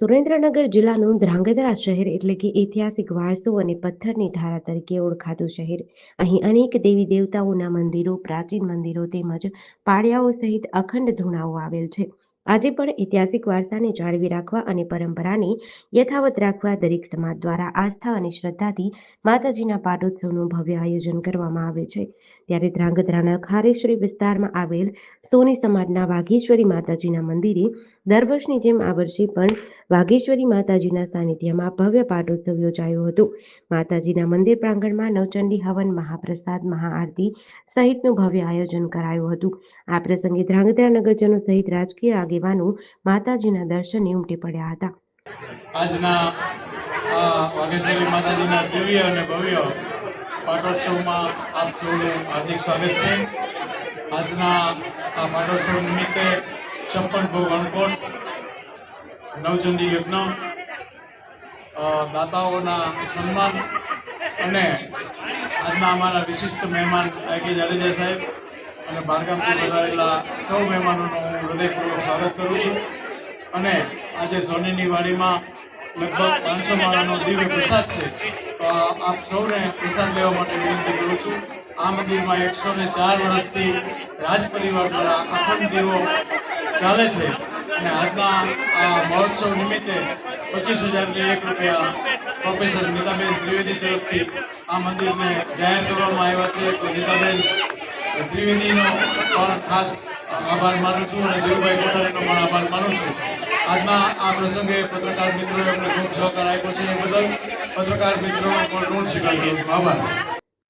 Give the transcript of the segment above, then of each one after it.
સુરેન્દ્રનગર જિલ્લાનું ધ્રાંગધ્રા શહેર એટલે કે ઐતિહાસિક વારસો અને પથ્થરની ધારા તરીકે ઓળખાતું શહેર. અહીં અનેક દેવી દેવતાઓના મંદિરો, પ્રાચીન મંદિરો તેમજ પાળિયાઓ સહિત અખંડ ધૂણાઓ આવેલ છે. આજે પણ ઐતિહાસિક વારસાને જાળવી રાખવા અને પરંપરાને યથાવત રાખવા દરેક સમાજ દ્વારા આસ્થા અને શ્રદ્ધાથી માતાજીના પાટોત્સવનું ભવ્ય આયોજન કરવામાં આવે છે. ત્યારે ધ્રાંગધ્રાના ખારેશ્વરી વિસ્તારમાં આવેલ સોની સમાજના વાઘેશ્વરી માતાજીના મંદિરે દર વર્ષની જેમ આ વર્ષે પણ વાઘેશ્વરી માતાજીના સાનિધ્યમાં ભવ્ય પાટોત્સવ યોજાયો હતો. માતાજીના મંદિર પ્રાંગણમાં નવચંડી હવન, મહાપ્રસાદ, મહાઆરતી સહિતનું ભવ્ય આયોજન કરાયું હતું. આ પ્રસંગે ધ્રાંગધ્રા નગરજનો સહિત રાજકીય આગેવાનો માતાજીના દર્શને ઉમટી પડ્યા હતા. આજના વાઘેશ્વરી માતાજીના દિવ્ય અને ભવ્ય પાટોત્સવમાં આપ સૌનું હાર્દિક સ્વાગત છે. આજના આ પાટોત્સવ નિમિત્તે છપ્પન ભોગ અણકોટ નવચંદી યજ્ઞ દાતાઓના સન્માન અને આજના અમારા વિશિષ્ટ મહેમાન કે જાડેજા સાહેબ અને બહારગામથી પધારેલા સૌ મહેમાનોનું હું હૃદયપૂર્વક સ્વાગત કરું છું. અને આજે સોનીની વાડીમાં લગભગ પાંચસો માળાનો દિવ્ય પ્રસાદ છે. તો આપ સૌને પ્રસાદ લેવા માટે વિનંતી કરું છું. આ મંદિરમાં એકસો ને ચાર વર્ષથી રાજ પરિવાર દ્વારા અખંડ દીવો ચાલે છે. અને આજના આ મહોત્સવ નિમિત્તે પચીસ હજારને એક રૂપિયા પ્રોફેસર નીતાબેન ત્રિવેદી તરફથી આ મંદિરને જાહેર કરવામાં આવ્યા છે. તો નીતાબેન, ત્રિવેદીનો પણ ખાસ આભાર માનું છું અને દેવુભાઈ કોઠારીનો પણ આભાર માનું છું. આજના આ પ્રસંગે પત્રકાર મિત્રોએ અમને ખૂબ સહકાર આપ્યો છે એ બદલ પત્રકાર મિત્રોનો પણ ઋણ સ્વીકાર કરું છું. આભાર.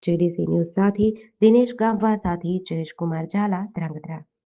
જેડીસી ન્યૂઝ સાથે દિનેશ ગામવા સાથે જયેશ કુમાર ઝાલા ધ્રાંગધ્રા.